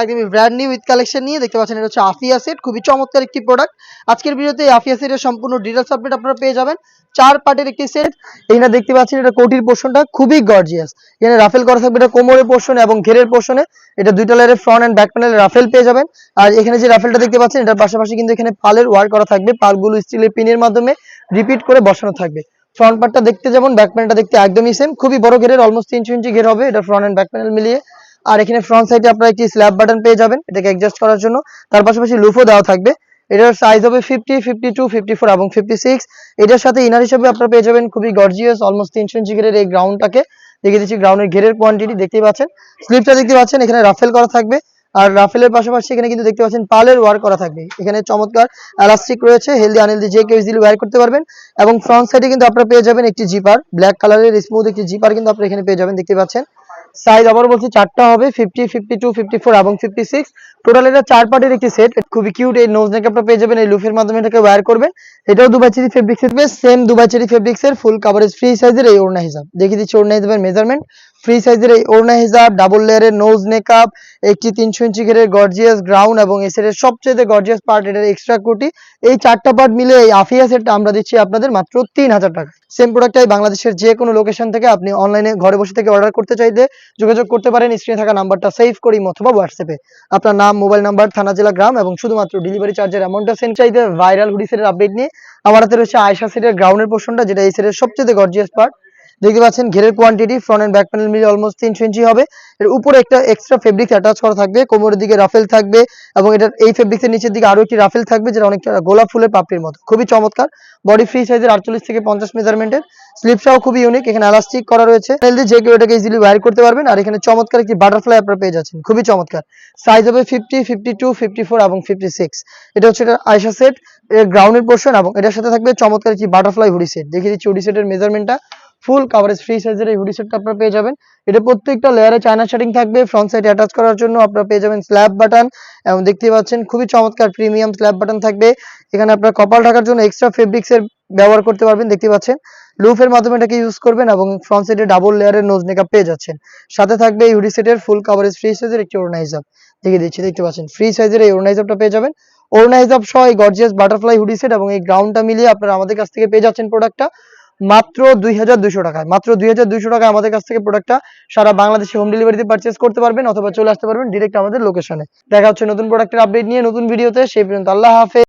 একদমই brand new with collection নিয়ে দেখতে পাচ্ছেন, এটা হচ্ছে আফিয়া সেট খুবই চমৎকার একটি প্রোডাক্ট আজকের ভিডিওতে আফিয়া সেটের সম্পূর্ণ ডিটেলস আপডেট আপনারা পেয়ে যাবেন। চার পার্টের একটি সেট এখানে দেখতে পাচ্ছেন, এটা কোটির পোর্শনটা খুবই গর্জিয়াস এখানে রাফেল করা থাকবে, এটা কোমরের পোর্শন এবং ঘেরের পোর্শনে এটা দুইটা লেয়ারের ফ্রন্ট এন্ড ব্যাক প্যানেলে রাফেল পেয়ে যাবেন। আর এখানে যে রাফেলটা দেখতে পাচ্ছেন, এটার পাশাপাশি কিন্তু এখানে পালের ওয়ার করা থাকবে, পালগুলো স্টিলের পিনের মাধ্যমে রিপিট করে বসানো থাকবে। ফ্রন্ট পার্টটা দেখতে যেমন ব্যাক প্যানেলটা দেখতে একদমই সেম খুবই বড় ঘেরের অলমোস্ট তিনশো ইঞ্চি ঘের হবে, এটা ফ্রন্ট এন্ড ব্যাক প্যানেল মিলিয়ে। আর এখানে ফ্রন্ট সাইডে আপনারা একটি স্ল্যাব বাটন পেয়ে যাবেন, এটাকে অ্যাডজাস্ট করার জন্য। তার পাশাপাশি লুফও দেওয়া থাকবে। এটার সাইজ হবে fifty fifty two fifty four এবং ফিফটি সিক্স এটার সাথে ইনার হিসেবে আপনারা পেয়ে যাবেন খুবই গর্জিয়াস অলমোস্ট তিনশো ইঞ্চি ঘেরের এই গ্রাউন্ডটাকে দেখিয়ে দিচ্ছি গ্রাউন্ডের ঘেরের কোয়ান্টিটি দেখতেই পাচ্ছেন। স্লিপটা দেখতে পাচ্ছেন, এখানে রাফেল করা থাকবে। আর রাফেলের পাশাপাশি এখানে কিন্তু দেখতে পাচ্ছেন পালের ওয়ার করা থাকবে। এখানে চমৎকার এলাস্টিক রয়েছে হেলদি আনহেলদি যে কেউ ইজিলি ওয়্যার করতে পারবেন। এবং ফ্রন্ট সাইডে কিন্তু আপনারা পেয়ে যাবেন একটি জিপার ব্ল্যাক কালারের স্মুথ একটি জিপার কিন্তু আপনারা এখানে পেয়ে যাবেন, দেখতে পাচ্ছেন। সাইজ আবার বলছি চারটা হবে fifty fifty two fifty four এবং ফিফটি সিক্স টোটাল এটা চার পার্টের একটি সেট খুবই কিউট এই নোজ নেক আপনার পেয়ে যাবেন, এই লুফের মাধ্যমে এটাকে ওয়ার করবেন। এটাও Dubai cherry fabrics same Dubai cherry ফেব্রিক্সের ফুল কাভারেজ ফ্রি সাইজের এই ওড়না হিসাব। দেখিয়ে দিচ্ছি ওড়না হিসাবের মেজারমেন্ট ফ্রি সাইজের এই ওড়না হিসাব ডাবল লেয়ারের নোজ নেকআপ একটি তিনশো ইঞ্চি ঘেরের গর্জিয়াস গ্রাউন্ড এবং এই সেটের সবচেয়ে গর্জিয়াস পার্ট এটার এক্সট্রা কোটি এই চারটা পার্ট মিলে এই আফিয়া সেটটা আমরা দিচ্ছি আপনাদের মাত্র তিন হাজার টাকা সেম প্রোডাক্টটাই বাংলাদেশের যে কোনো লোকেশন থেকে আপনি অনলাইনে ঘরে বসে থেকে অর্ডার করতে চাইলে যোগাযোগ করতে পারেন। স্ক্রিনে থাকা নাম্বারটা সেভ করি অথবা হোয়াটসঅ্যাপে আপনার নাম মোবাইল নাম্বার থানা, জেলা, গ্রাম এবং শুধুমাত্র ডেলিভারি চার্জের অ্যামাউন্টটা সেন্ড চাইতে ভাইরাল হুডি সেটের আপডেট নিয়ে। আমার হাতে রয়েছে আয়সা সেটের গ্রাউন্ডের পোর্শনটা যেটা এই সেটের সবচেয়ে গর্জিয়াস পার্ট দেখতে পাচ্ছেন, ঘেরের quantity front and back panel মিলে অলমোস্ট তিনশো ইঞ্চি হবে। এর উপরে একটা এক্সট্রা ফেব্রিক অ্যাটাচ করা থাকবে, কোমরের দিকে রাফেল থাকবে এবং এটার এই ফেব্রিক্সের নিচের দিকে আরও একটি রাফেল থাকবে যেটা অনেকটা গোলাপ ফুলের পাপড়ির মতো। খুবই চমৎকার। বডি ফ্রি সাইজের আটচল্লিশ থেকে পঞ্চাশ মেজারমেন্টের স্লিপটাও খুবই ইউনিক এখানে এলাস্টিক করা রয়েছে। হেলদি যে কেউ এটাকে ইজিলি ওয়্যার করতে পারবেন আর এখানে চমৎকার একটি বাটারফ্লাই আপনারা পেয়ে যাচ্ছেন। খুবই চমৎকার। সাইজ হবে fifty fifty two fifty four এবং ফিফটি সিক্স এটা হচ্ছে এটা আয়সা সেট এর গ্রাউন্ডের পোর্শন এবং এটার সাথে থাকবে চমৎকার একটি বাটারফ্লাই হুডি সেট দেখিয়ে দিচ্ছি হুডি সেটের মেজারমেন্টটা ফুল কাভারেজ ফ্রি সাইজের এই হুডি সেটটা আপনারা পেয়ে যাবেন। এটা প্রত্যেকটা লেয়ারে চায়না শার্টিং থাকবে ফ্রন্ট সাইডে অ্যাটাচ করার জন্য আপনারা পেয়ে যাবেন স্ল্যাব বাটন এবং দেখতে পাচ্ছেন খুবই চমৎকার প্রিমিয়াম স্ল্যাব বাটন থাকবে। এখানে আপনারা কপাল ঢাকার জন্য এক্সট্রা ফেব্রিক্স এর ব্যবহার করতে পারবেন, দেখতে পাচ্ছেন। লুফের মাধ্যমে এটাকে ইউজ করবেন এবং ফ্রন্ট সাইডে ডাবল লেয়ারের নোজ মেকআপ পেয়ে যাচ্ছেন। সাথে থাকবে এই হুডি সেটের ফুল কাভারেজ ফ্রি সাইজের একটি ওড়না দেখে দিচ্ছি, দেখতে পাচ্ছেন ফ্রি সাইজের এই হিসাবটা পেয়ে যাবেন। হিসাব সহ এই গর্জিয়াস বাটারফ্লাই হুডি সেট এবং এই গ্রাউন্ডটা মিলিয়ে আপনারা আমাদের কাছ থেকে পেয়ে যাচ্ছেন প্রোডাক্টটা মাত্র দুই হাজার দুইশো টাকায় মাত্র দুই হাজার দুইশো টাকায় আমাদের কাছ থেকে প্রোডাক্টটা সারা বাংলাদেশে হোম ডেলিভারিতে পারচেস করতে পারবেন অথবা চলে আসতে পারবেন ডিরেক্ট আমাদের লোকেশনে দেখা হচ্ছে নতুন প্রোডাক্টের আপডেট নিয়ে নতুন ভিডিওতে সেই পর্যন্ত আল্লাহ হাফেজ।